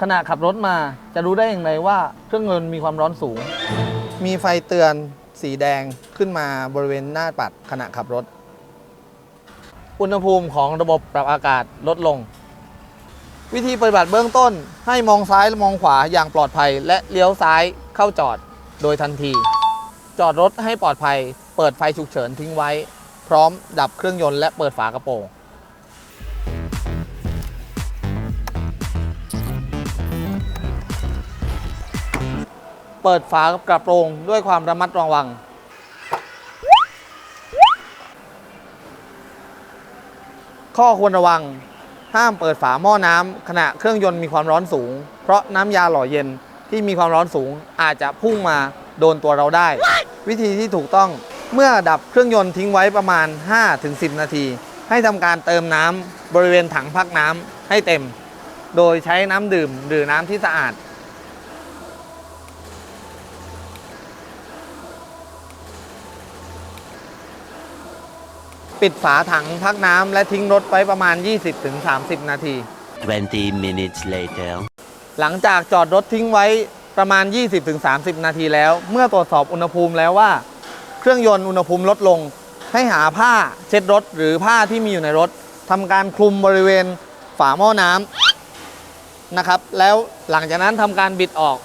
ขณะขับรถมาจะรู้ได้อย่างไรว่าเครื่องยนต์มีความร้อนสูง มีไฟเตือนสีแดงขึ้นมาบริเวณหน้าปัดขณะขับรถ อุณหภูมิของระบบปรับอากาศลดลง วิธีปฏิบัติเบื้องต้น ให้มองซ้ายและมองขวาอย่างปลอดภัย และเลี้ยวซ้ายเข้าจอดโดยทันที จอดรถให้ปลอดภัย เปิดไฟฉุกเฉินทิ้งไว้ พร้อมดับเครื่องยนต์และเปิดฝากระโปรง เปิดฝากระโปรงด้วยความระมัดระวัง ข้อควรระวัง ห้ามเปิดฝาหม้อน้ำขณะเครื่องยนต์มีความร้อนสูง เพราะน้ำยาหล่อเย็นที่มีความร้อนสูงอาจจะพุ่งมาโดนตัวเราได้ วิธีที่ถูกต้องเมื่อดับเครื่องยนต์ทิ้งไว้ประมาณ 5-10 นาที ให้ทำการเติมน้ำบริเวณถังพักน้ำให้เต็ม โดยใช้น้ำดื่มหรือน้ำที่สะอาด ปิดฝาถังพักน้ำและทิ้งรถไว้ประมาณ 20-30 นาที 20 minutes later. หลังจากจอดรถทิ้งไว้ประมาณ 20-30 นาทีแล้ว เมื่อตรวจสอบอุณหภูมิแล้วว่า เครื่องยนต์อุณหภูมิลดลง ให้หาผ้าเช็ดรถหรือผ้าที่มีอยู่ในรถทำการคลุมบริเวณฝาหม้อน้ำนะครับ แล้วหลังจากนั้นทำการบิดออก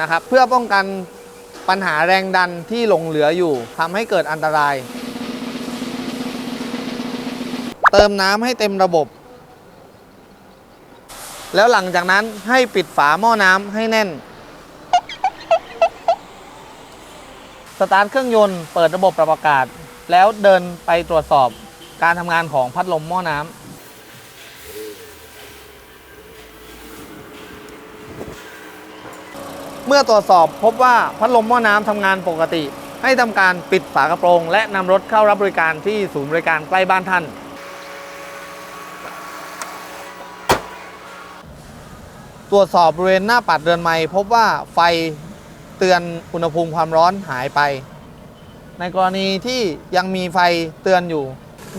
นะครับ เพื่อป้องกันปัญหาแรงดันที่หลงเหลืออยู่ทำให้เกิดอันตราย เติมน้ำให้เต็มระบบ แล้วหลังจากนั้นให้ปิดฝาหม้อน้ำให้แน่น สตาร์ทเครื่องยนต์เปิดระบบปรับอากาศ แล้วเดินไปตรวจสอบการทำงานของพัดลมหม้อน้ำเมื่อตรวจสอบพบว่าพัดลมหม้อน้ำทำงานปกติ ให้ทำการปิดฝากระโปรง และนำรถเข้ารับบริการที่ศูนย์บริการใกล้บ้านท่าน ตรวจสอบบริเวณหน้าปัดเรือนไม้พบว่าไฟเตือนอุณหภูมิความร้อนหายไป ในกรณีที่ยังมีไฟเตือนอยู่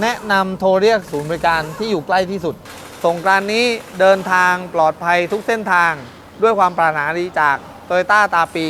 แนะนำโทรเรียกศูนย์บริการที่อยู่ใกล้ที่สุดสงกรานนี้เดินทางปลอดภัยทุกเส้นทางด้วยความปรารถนาดีจากโตโยต้าตาปี